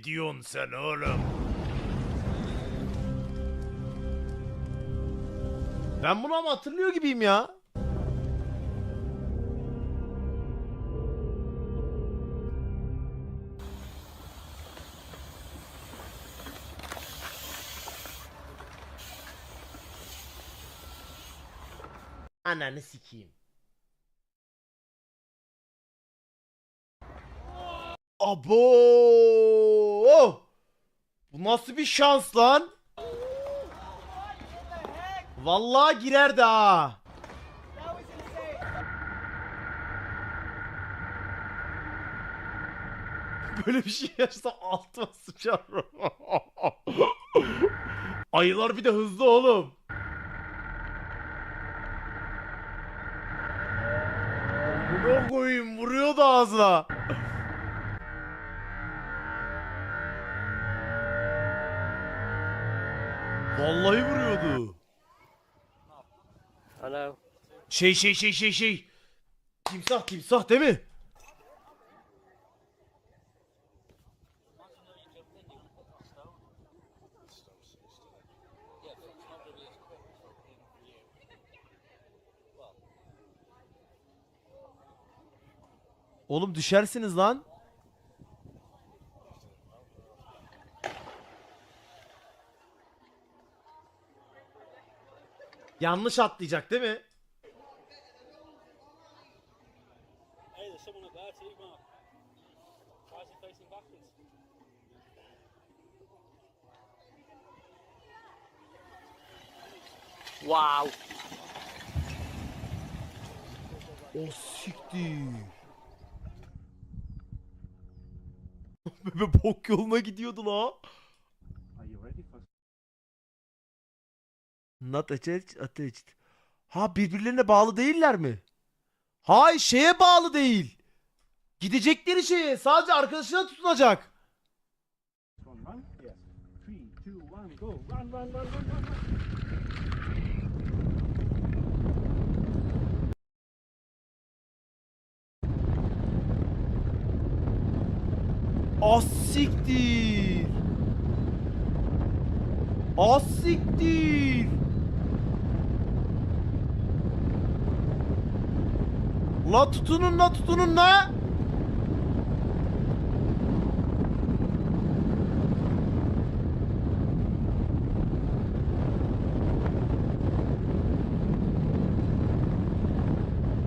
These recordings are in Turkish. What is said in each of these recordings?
Ne diyorsun sen oğlum? Ben bunu ama hatırlıyor gibiyim ya. Ananı sikeyim. Abo! Bu nasıl bir şans lan? Vallahi girerdi ha. Böyle bir şey yaşasam altıma sıçarım. Ayılar bir de hızlı oğlum. Buna koyayım vuruyordu ağzına. Vallahi vuruyordu. Hello. Şey şey şey şey şey. Timsah timsah değil mi? Oğlum düşersiniz lan. Yanlış atlayacak değil mi? Wow. O siktir. Bebe bok yoluna gidiyordu la. Not attached, attached. Ha birbirlerine bağlı değiller mi? Hay şeye bağlı değil. Gidecekleri şeye sadece arkadaşına tutunacak. One run? La tutunun la tutunun la.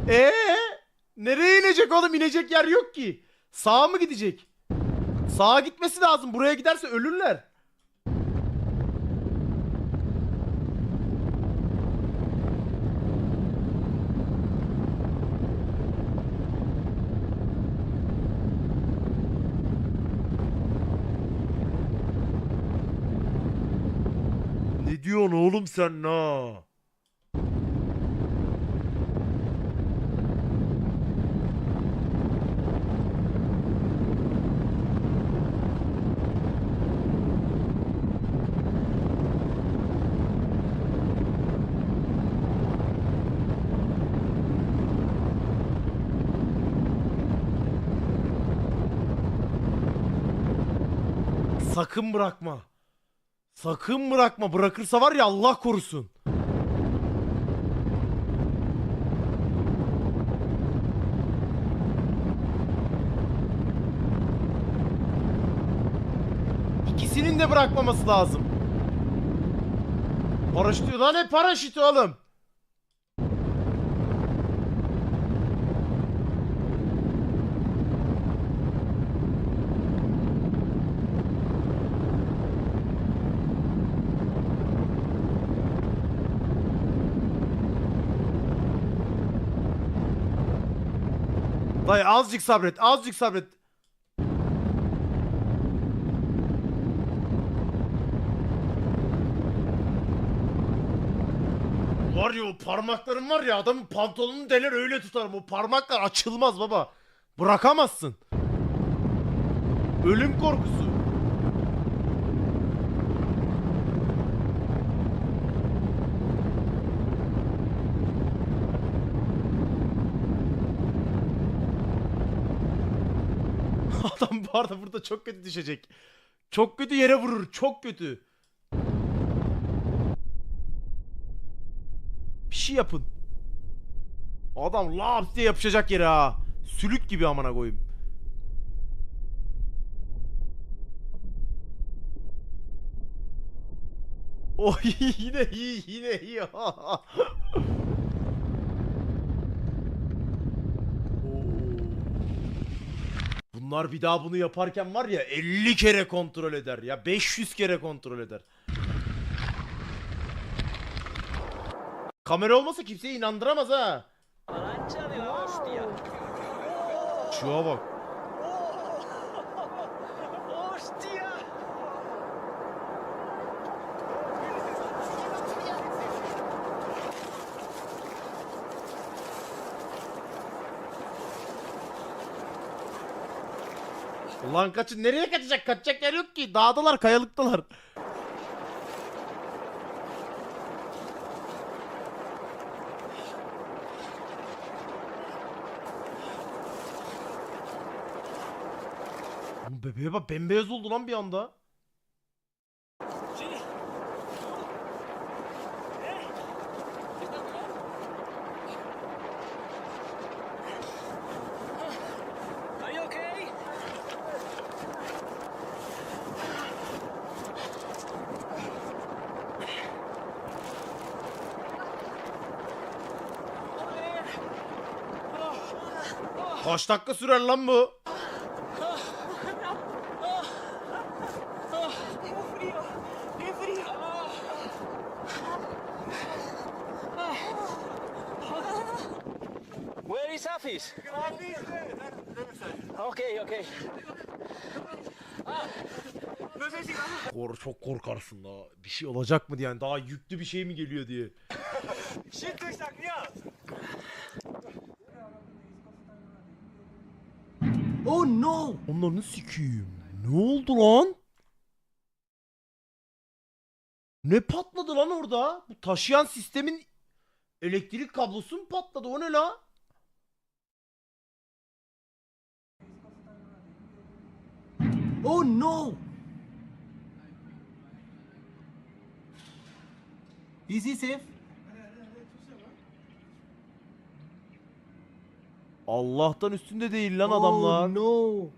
Ee, nereye inecek oğlum? İnecek yer yok ki. Sağa mı gidecek? Sağa gitmesi lazım. Buraya giderse ölürler. Ne diyorsun oğlum sen la? Sakın bırakma. Sakın bırakma. Bırakırsa var ya Allah korusun. İkisinin de bırakmaması lazım. Paraşütü lan ne paraşütü oğlum? Dayı azıcık sabret, azıcık sabret. Var ya o parmaklarım var ya adamın pantolonunu deler öyle tutarım. O parmaklar açılmaz baba. Bırakamazsın. Ölüm korkusu. Adam bu arada burada çok kötü düşecek. Çok kötü yere vurur. Çok kötü. Bir şey yapın. Adam laps diye yapışacak yere ha. Sülük gibi amına koyayım. Oh yine iyi yine iyi. Bunlar bir daha bunu yaparken var ya 50 kere kontrol eder ya 500 kere kontrol eder. Kamera olmasa kimseyi inandıramaz ha. Şuna bak. Ulan kaçın nereye kaçacak? Kaçacak yer yok ki. Dağdalar, kayalıktalar. Bebeğe bak bembeyaz oldu lan bir anda. Are you okay? Kaç dakika sürer lan bu? Where is Hafiz? Okay, okay. Kor çok korkarsın da. Bir şey olacak mı diye. Yani daha yüklü bir şey mi geliyor diye. Oh no! Onları sikeyim. Ne oldu lan? Ne patladı lan orada? Bu taşıyan sistemin elektrik kablosu mu patladı? O ne la? Oh no! Is he safe? Allah'tan üstünde değil lan adamlar. Oh no!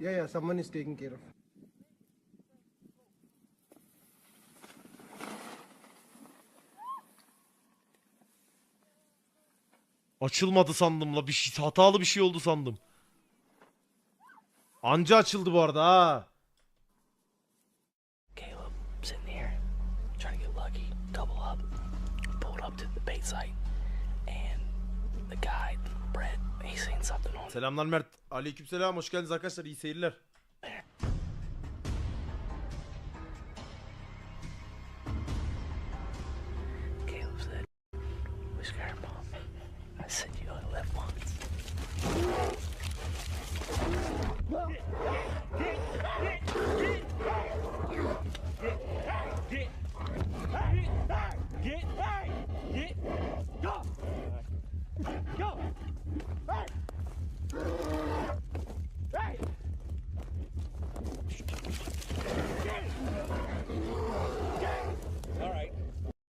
Yeah, yeah, someone is taking care of. Açılmadı sandım la. Bir şey, hatalı bir şey oldu sandım. Anca açıldı bu arada ha. Site, and the guy, Brett, he's seen something on Selamlar Mert. Aleykümselam. Hoş geldiniz arkadaşlar. İyi seyirler.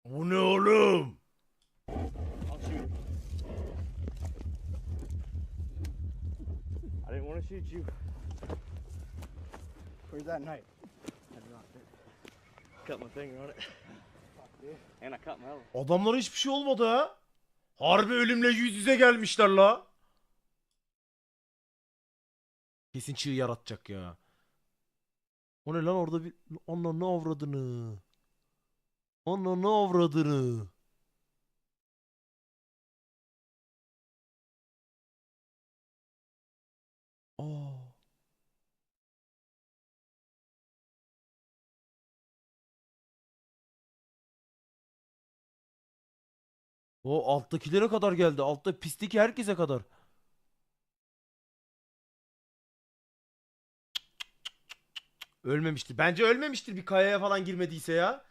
Bu ne oğlum? Shoot him. I didn't want to shoot you. Where's that knife? Cut my finger on it. And I cut my elbow. Adamlara hiçbir şey olmadı ha. Harbi ölümle yüz yüze gelmişler la. Kesin çığ yaratacak ya. O ne lan orada bir... Ana ne avradını. Ana ne avradını. O alttakilere kadar geldi. Altta pistteki herkese kadar. Ölmemiştir. Bence ölmemiştir bir kayaya falan girmediyse ya.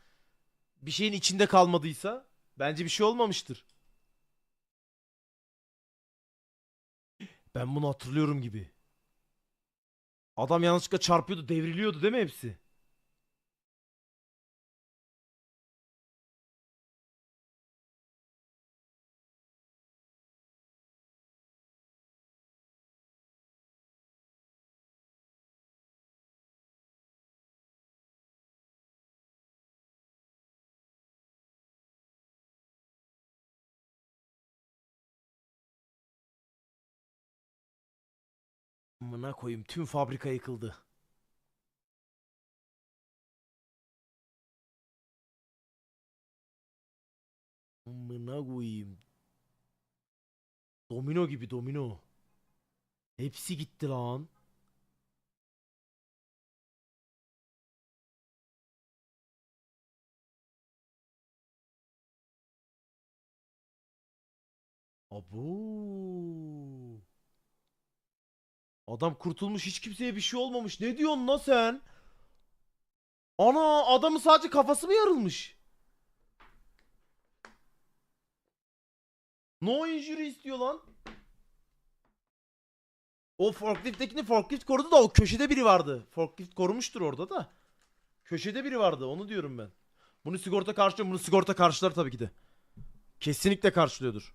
Bir şeyin içinde kalmadıysa. Bence bir şey olmamıştır. Ben bunu hatırlıyorum gibi. Adam yanlışlıkla çarpıyordu, devriliyordu değil mi hepsi? Amına koyayım tüm fabrika yıkıldı. Amına koyayım. Domino gibi domino. Hepsi gitti lan. Abu. Adam kurtulmuş hiç kimseye bir şey olmamış. Ne diyorsun lan sen? Ana adamın sadece kafası mı yarılmış? No injury istiyor lan. O forklift'tekini forklift korudu da o köşede biri vardı. Forklift korumuştur orada da. Köşede biri vardı onu diyorum ben. Bunu sigorta karşılıyor. Bunu sigorta karşılar tabii ki de. Kesinlikle karşılıyordur.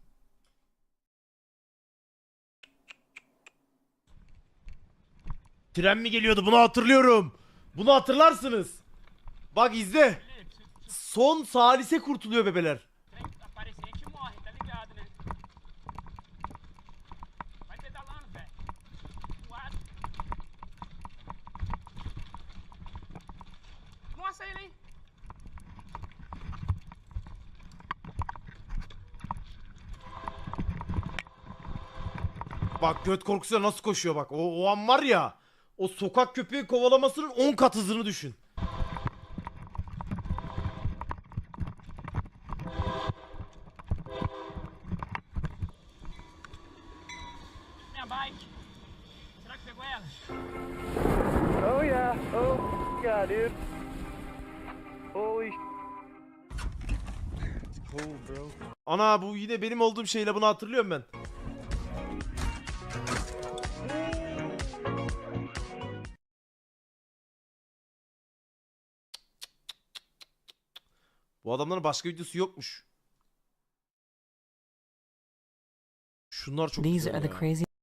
Tren mi geliyordu? Bunu hatırlıyorum. Bunu hatırlarsınız. Bak izle. Son salise kurtuluyor bebeler. Bak göt korkusuyla nasıl koşuyor bak. O, o an var ya. O sokak köpeği kovalamasının 10 kat hızını düşün. Oh yeah. Oh yeah, dude. Holy. Cool, bro. Ana bu yine benim olduğum şeyle bunu hatırlıyorum ben. Bu adamların başka videosu yokmuş. Şunlar çok These güzel are the ya. crazy